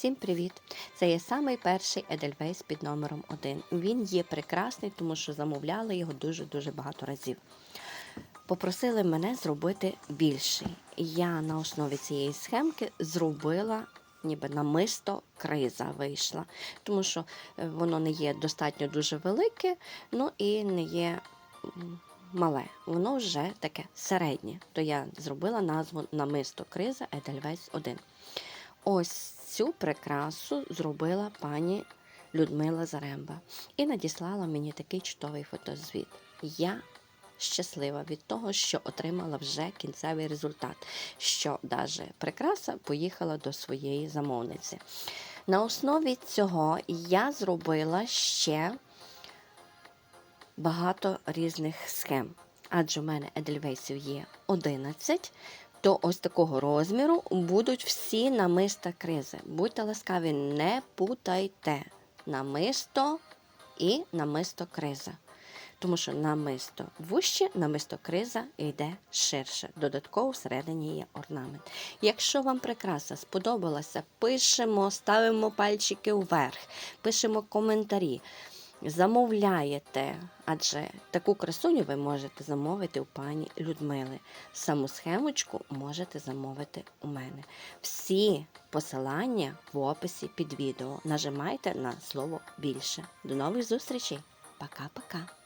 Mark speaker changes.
Speaker 1: Всім привіт! Це є самий перший Edelweiss під номером 1. Він є прекрасний, тому що замовляли його дуже-дуже багато разів. Попросили мене зробити більший. Я на основі цієї схемки зробила ніби намисто криза вийшла, тому що е, воно не є достатньо дуже велике, ну і не є мале. Воно вже таке середнє. То я зробила назву намисто криза Edelweiss 1. Ось цю прикрасу зробила пані Людмила Заремба і надіслала мені такий чудовий фотозвіт. Я щаслива від того, що отримала вже кінцевий результат, що даже прикраса поїхала до своєї замовниці. На основі цього я зробила ще багато різних схем. Адже в мене Едельвейсів є 11, то ось такого розміру будуть всі намиста кризи. Будьте ласкаві, не путайте намисто і намисто криза. Тому що намисто вуще, намисто криза йде ширше. Додатково всередині є орнамент. Якщо вам прикраса сподобалася, пишемо, ставимо пальчики вверх, пишемо коментарі. Замовляєте, адже таку красуню ви можете замовити у пані Людмили. Саму схемочку можете замовити у мене. Всі посилання в описі під відео. Нажимайте на слово більше. До нових зустрічей. Пока-пока.